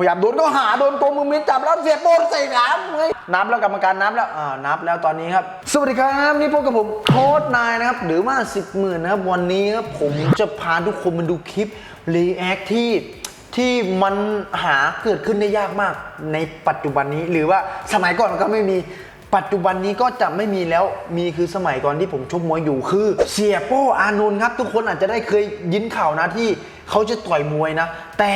พยายามโดนก็หาโดนโกงมือมินจับแล้วเสียโปนใส่ขาเฮ้ยนับแล้วกรรมการนับแล้วอ่านับแล้วตอนนี้ครับสวัสดีครับนี่พบกับผมโค้ดนายนะครับหรือว่าสิบหมื่นนะครับวันนี้ครับผมจะพาทุกคนมาดูคลิปรีแอคที่ที่มันหาเกิดขึ้นได้ยากมากในปัจจุบันนี้หรือว่าสมัยก่อนมันก็ไม่มีปัจจุบันนี้ก็จะไม่มีแล้วมีคือสมัยก่อนที่ผมชกมวยอยู่คือ เสียโป้อานนท์ครับ ทุกคนอาจจะได้เคยยินข่าวนะที่เขาจะต่อยมวยนะ แต่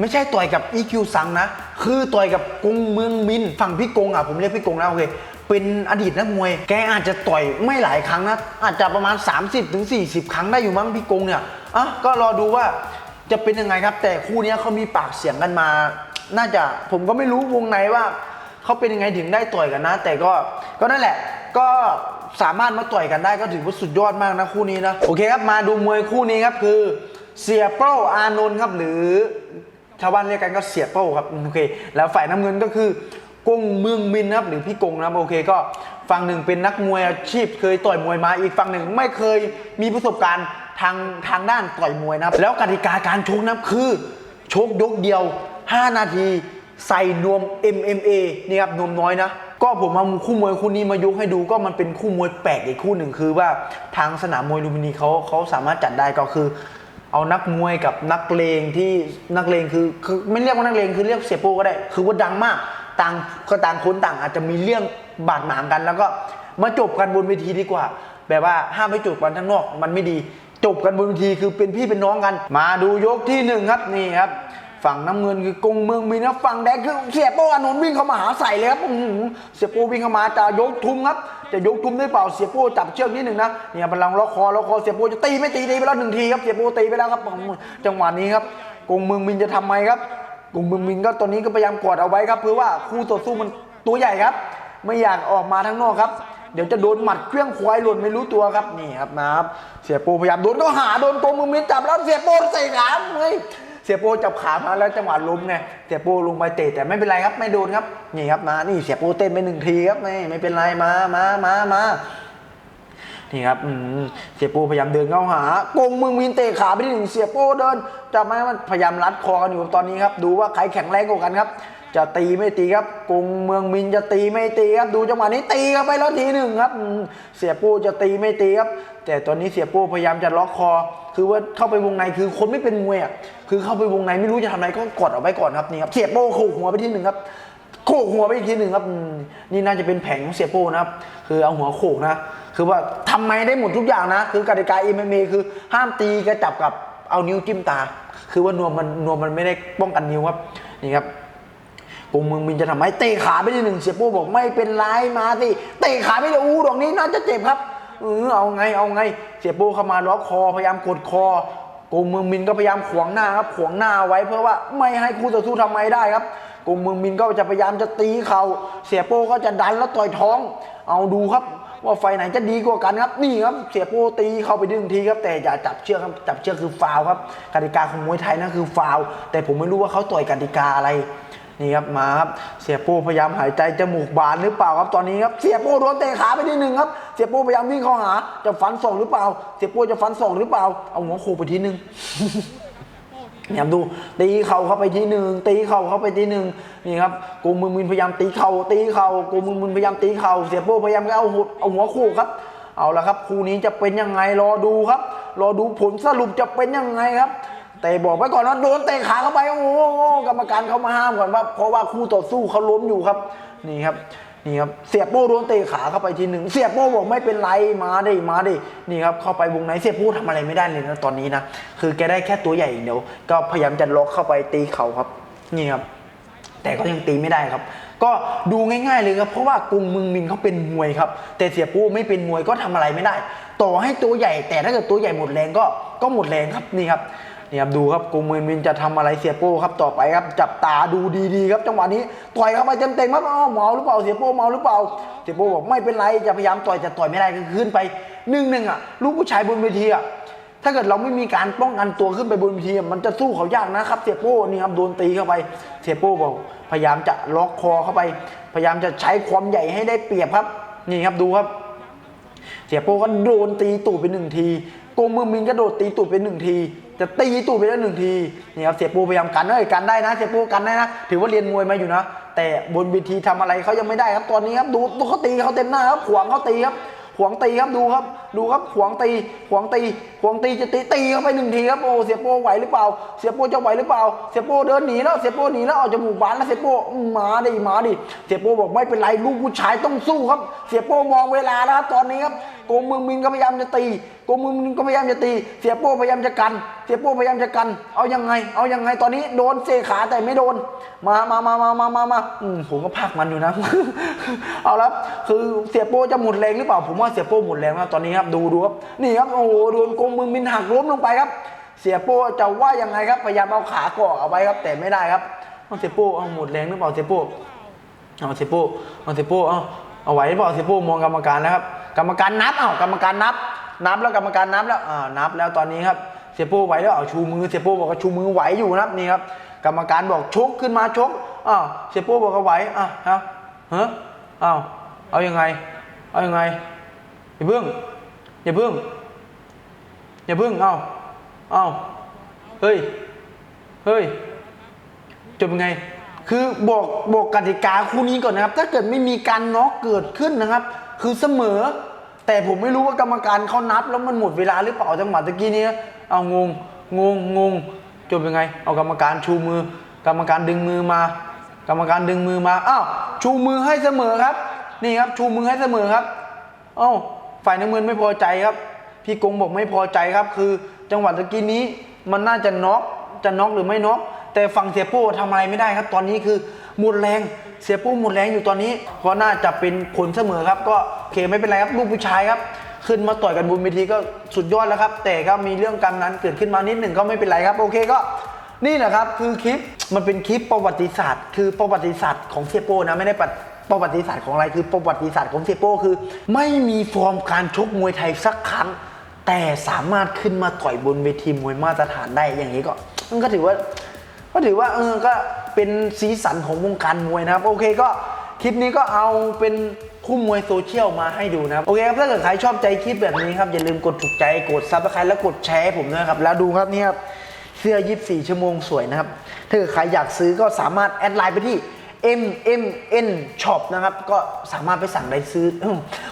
ไม่ใช่ต่อยกับอีคิวซังนะ คือต่อยกับกงเมืองมิน ฝั่งพี่กงอะผมเรียกพี่กงนะโอเคเป็นอดีตนักมวย แกอาจจะต่อยไม่หลายครั้งนะ อาจจะประมาณ 30-40ถึงครั้งได้อยู่มั้งพี่กงเนี่ยอะก็รอดูว่าจะเป็นยังไงครับ แต่คู่นี้เขามีปากเสียงกันมา น่าจะผมก็ไม่รู้วงในว่าเขาเป็นยังไงถึงได้ต่อยกันนะ แต่ก็ก็นั่นแหละก็สามารถมาต่อยกันได้ก็ถือว่าสุดยอดมากนะคู่นี้นะโอเคครับมาดูมวยคู่นี้ครับคือเสียเป้าอานนท์ครับหรือ ชาวบ้านเรียกกันก็เสียเป้าครับโอเค แล้วฝ่ายน้ำเงินก็คือกงเมืองมินนะครับหรือพี่กงนะครับโอเคก็ฝั่งหนึ่งเป็นนักมวยอาชีพ เคยต่อยมวยมาอีกฝั่งหนึ่งไม่เคยมีประสบการณ์ทางทางด้านต่อยมวยนะครับแล้วกติกาการชกนะครับคือชกยกเดียว 5 นาที ใส่นวม MMA นี่ครับนวมน้อยนะก็ผมเอาคู่มวยคู่นี้มายกให้ดูก็มันเป็นคู่มวยแปลกอีกคู่หนึ่งคือว่าทางสนามมวยลูมพินีเขาเขาสามารถจัดได้ก็คือ เอานักมวยกับนักเลงที่นักเลงคือคือไม่เรียกว่านักเลงคือเรียกเสียโป้ก็ได้ คือว่าดังมากต่างก็ต่างคนต่างอาจจะมีเรื่องบาดหมางกัน แล้วก็มาจบกันบนเวทีดีกว่า แบบว่าห้ามไปจบกันทั้างนอก มันไม่ดี จบกันบนเวทีคือเป็นพี่เป็นน้องกัน มาดูยกที่หนึ่งครับนี่ครับ ฝั่งน้ำเงินคือกงเมืองมีนะฝั่งแดงคือเสียโป้อานนท์วิ่งเข้ามาหาใส่เลยครับอื้อหือเสียโป้วิ่งเข้ามาจะยกทุ่มครับ จะยกทุ่มได้เปล่าเสียโป้จับเชือกนิดหนึ่งนะเนี่ยพลังล็อกคอล็อกคอเสียโป้จะตีไม่ตีตีไปแล้วหนึ่งทีครับเสียโป้ตีไปแล้วครับจังหวะนี้ครับกงเมืองมินจะทำไมครับกงเมืองมินก็ตอนนี้ก็พยายามกอดเอาไว้ครับเพื่อว่าคู่ต่อสู้มันตัวใหญ่ครับ ไม่อยากออกมาทั้างนอกครับ เดี๋ยวจะโดนหมัดเครื่องควายหล่นไม่รู้ตัวครับนี่ครับนะครับ เสียโปพยายามโดนก็หาโดนโกงมือมินจับแล้วเสียโปใส่ขาเฮ้ย เสียโปจับขามาแล้วจังหวะล้มไงเสียโปลงไปเตะแต่ไม่เป็นไรครับไม่โดนครับนี่ครับมานี่เสียโปเต้นไปหนึ่งทีครับไม่ไม่เป็นไรมามามามานี่ครับเสียโปพยายามเดินเข้าหากงมือมินเตะขาไปที่หนึ่งเสียโปเดินจับไม้มันพยายามรัดคอกันอยู่ตอนนี้ครับ ดูว่าใครแข็งแรงกว่ากันครับ จะตีไม่ตีครับกงเมืองมินจะตีไม่ตีครับ ดูจังหวะนี้ตีเข้าไปแล้วทีหนึ่งครับ เสียโป้จะตีไม่ตีครับ แต่ตอนนี้เสียโป้พยายามจะล็อกคอ คือว่าเข้าไปวงในคือคนไม่เป็นมวยอะคือเข้าไปวงในไม่รู้จะทำอะไรก็กดเอาไว้ก่อนครับนี่ครับเสียโป้โขกหัวไปทีหนึ่งครับโขกหัวไปอีกทีหนึ่งครับนี่น่าจะเป็นแผงของเสียโป้นะครับ คือเอาหัวโขกนะ คือว่าทำไมได้หมดทุกอย่างนะ คือกติกา MMA คือห้ามตีกระจับกับเอานิ้วจิ้มตา คือว่านวมมันนวมมันไม่ได้ป้องกันนิ้วครับนี่ครับกงเมืองมินจะทำไมเตะขาไปที่หนึ่งเสียโป้บอกไม่เป็นไรมาสิเตะขาไปเลยอู้ดอกนี้น่าจะเจ็บครับ เออเอาไงเอาไง เสียโป้เข้ามาล็อกคอพยายามกดคอกงเมืองมินก็พยายามขวางหน้าครับขวางหน้าไว้เพื่อว่าไม่ให้คู่ต่อสู้ทำไมได้ครับกงเมืองมินก็จะพยายามจะตีเขาเสียโป้ก็จะดันแล้วต่อยท้อง เอาดูครับว่าไฟไหนจะดีกว่ากันครับนี่ครับเสียโป้ตีเข้าไปดึงทีครับ แต่อย่าจับเชือกครับจับเชือกคือฟาวครับกติกาของมวยไทยนั่นคือฟาวแต่ผมไม่รู้ว่าเขาต่อยกติกาอะไร นี่ครับมาครับเสียโป้พยายามหายใจจมูกบานหรือเปล่าครับตอนนี้ครับเสียโป้โดนเตะขาไปทีหนึ่งครับเสียโป้พยายามวิ่งเข้าหาจะฟันศอกหรือเปล่า เสียโป้จะฟันศอกหรือเปล่าเอาหัวโขกไปทีหนึ่งเนี่ยดูตีเข่าเข้าไปทีหนึ่งตีเข่าเข้าไปทีหนึ่งนี่ครับกูมือมินพยายามตีเข่าตีเข่ากูมือมินพยายามตีเข่าเสียโป้พยายามเอาหัวเอาหัวโขกครับ เอาละครับคู่นี้จะเป็นยังไงรอดูครับ รอดูผลสรุปจะเป็นยังไงครับ แต่บอกไปก่อนว่าโดนเตะขาเข้าไปโอ้โหกรรมการเขามาห้ามก่อนว่าเพราะว่าคู่ต่อสู้เขาล้มอยู่ครับ นี่ครับนี่ครับเสียโป้โดนเตะขาเข้าไปทีหนึ่งเสียโป้บอกไม่เป็นไรมาดิมาดินี่ครับเข้าไปวงในเสียโป้ทำอะไรไม่ได้เลยนะตอนนี้นะคือแกได้แค่ตัวใหญ่อย่างเดียวก็พยายามจะล็อกเข้าไปตีเข่าครับ นี่ครับ แต่ก็ยังตีไม่ได้ครับ ก็ดูง่าย ๆเลยครับเพราะว่ากรุงมืองมินเขาเป็นมวยครับ แต่เสียโป้ไม่เป็นมวยก็ทำอะไรไม่ได้ ต่อให้ตัวใหญ่ แต่ถ้าเกิดตัวใหญ่หมดแรงก็ก็หมดแรงครับนี่ครับ นี่ครับดูครับกรุงเมืองมินจะทำอะไรเสียโป้ครับต่อไปครับจับตาดูดีๆครับจังหวะนี้ต่อยเข้าไปเต็มๆครับอ้าวเมาหรือเปล่าเสียโป้เมาหรือเปล่าเสียโป้บอกไม่เป็นไรจะพยายามต่อยจะต่อยไม่ได้ก็ขึ้นไปหนึ่งหนึ่งอะลูกผู้ชายบนเวทีอะถ้าเกิดเราไม่มีการป้องกันตัวขึ้นไปบนเวทีมันจะสู้เขายากนะครับเสียโป้นี่ครับโดนตีเข้าไปเสียโป้บอกพยายามจะล็อกคอเข้าไป พยายามจะใช้ความใหญ่ให้ได้เปรียบครับ นี่ครับดูครับ เสียโป้ก็โดนตีตูดไปหนึ่งทีโกมือมินก็โดดตีตูดไปหนึ่งที จะตีตูดไปแล้วหนึ่งทีนี่ครับเสียปูพยายามกันเอ้ยกันได้นะเสียปูกันได้นะ ถือว่าเรียนมวยมาอยู่นะ แต่บนเวทีทำอะไรเขายังไม่ได้ครับตอนนี้ครับดูดูเขาตีเขาเต็มหน้าครับขวางเขาตีครับขวางตีครับดูครับ ดูครับขวางตีขวางตีขวางตีจะตีตีเข้าไปหนึ่งทีครับโอ้เสียโป้ไหวหรือเปล่า เสียโป้จะไหวหรือเปล่า เสียโป้เดินหนีแล้วเสียโป้หนีแล้วออกจากหมู่บ้านแล้วเสียโป้มาดิมาดิเสียโป้บอกไม่เป็นไรลูกผู้ชายต้องสู้ครับ เสียโป้มองเวลาแล้วครับตอนนี้ครับ กงเมืองมินก็พยายามจะตีโกงเมืองมินก็พยายามจะตี เสียโป้พยายามจะกัน เสียโป้พยายามจะกัน เอายังไง เอายังไงตอนนี้โดนเสขาแต่ไม่โดน มามามามามามามาผมก็พักมันอยู่นะ เอาละคือเสียโป้จะหมดแรงหรือเปล่า ผมว่าเสียโป้หมดแรงแล้วตอนนี้ครับ ดูดูครับ นี่ครับ โอ้โห โดนโกงเมืองมินหักล้มลงไปครับ เสียโป้จะว่ายังไงครับ พยายามเอาขาเกาะเอาไว้ครับ แต่ไม่ได้ครับเอาเสียโป้เอาหมดแรงหรือเปล่าเสียโป้เอาเสียโป้เอาเสียโป้เอาเอาไหวหรือเปล่าเสียโป้มองกรรมการแล้วครับ กรรมการนับเอากรรมการนับ นับแล้วกรรมการนับแล้วอ่านับแล้วตอนนี้ครับเสียโป้ไหวแล้วเอาชูมือเสียโป้บอกว่าชูมือไหวอยู่นะครับนี่ครับ กรรมการบอกชกขึ้นมาชกอ้าวเสียโป้บอกว่าไหวอะฮะฮะอ้าวเอายังไง เอายังไงอย่าเพิ่งอย่าเพิ่งอย่าเพิ่งเอาเอาเฮ้ยเฮ้ยจบยังไง คือบอกบอกกติกาคู่นี้ก่อนนะครับ ถ้าเกิดไม่มีการน็อกเกิดขึ้นนะครับ คือเสมอ แต่ผมไม่รู้ว่ากรรมการเขานับ แล้วมันหมดเวลาหรือเปล่าจังหวะตะกี้นี้เอางงงงงงจบยังไง เอากรรมการชูมือ กรรมการดึงมือมา กรรมการดึงมือมาอ้าวชูมือให้เสมอครับ นี่ครับ ชูมือให้เสมอครับเอ้าฝ่ายน้ำเงินไม่พอใจครับ พี่กงบอกไม่พอใจครับ คือจังหวะตะกี้นี้มันน่าจะน็อกจะน็อกหรือไม่น็อกแต่ฝั่งเสียโป้ทำอะไรไม่ได้ครับ ตอนนี้คือ หมดแรงเสียโป้หมดแรงอยู่ตอนนี้เพราะน่าจะเป็นผลเสมอครับ ก็โอเคไม่เป็นไรครับลูกผู้ชายครับ ขึ้นมาต่อยกันบนเวทีก็สุดยอดแล้วครับ แต่ก็มีเรื่องการนั้นเกิดขึ้นมานิดหนึ่งก็ไม่เป็นไรครับ โอเคก็นี่แหละครับคือคลิปมันเป็นคลิปประวัติศาสตร์ คือประวัติศาสตร์ของเสียโปนะไม่ได้ปะประวัติศาสตร์ของอะไรคือประวัติศาสตร์ของเสียโปคือ ไม่มีฟอร์มการชกมวยไทยสักครั้ง แต่สามารถขึ้นมาต่อยบนเวทีมวยมาตรฐานได้อย่างนี้ก็มันก็ถือว่า ก็ถือว่าเออก็ เป็นสีสันของวงการมวยนะครับโอเคก็คลิปนี้ก็เอาเป็นคู่มวยโซเชียลมาให้ดูนะครับโอเคครับถ้าเกิดใครชอบใจคลิปแบบนี้ครับอย่าลืมกดถูกใจกดซับสไครต์แล้วกดแชร์ให้ผมด้วยครับแล้วดูครับนี่ครับเสื้อ 24 ชั่วโมงสวยนะครับ ถ้าเกิดใครอยากซื้อก็สามารถแอดไลน์ไปที่ MMN Shop นะครับ ก็สามารถไปสั่งได้ซื้ออ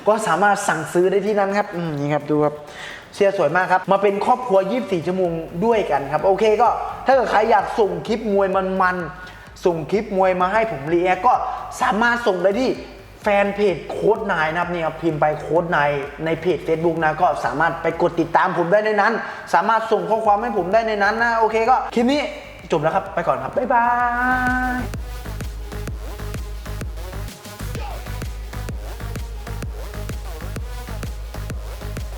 ก็สามารถสั่งซื้อได้ที่นั้นครับนี่ครับดูครับ เสื้อสวยมากครับ มาเป็นครอบครัว 24 ชั่วโมงด้วยกันครับ โอเคก็ถ้าเกิดใครอยากส่งคลิปมวยมันๆ ส่งคลิปมวยมาให้ผมรีแอคก็สามารถส่งได้ที่แฟนเพจโค้ดนายนะครับนี่ครับพิมพ์ไปโค้ดนายในเพจ Facebook นะก็สามารถไปกดติดตามผมได้ในนั้น สามารถส่งข้อความให้ผมได้ในนั้นนะ โอเคก็คลิปนี้จบแล้วครับ ไปก่อนครับ บ๊ายบาย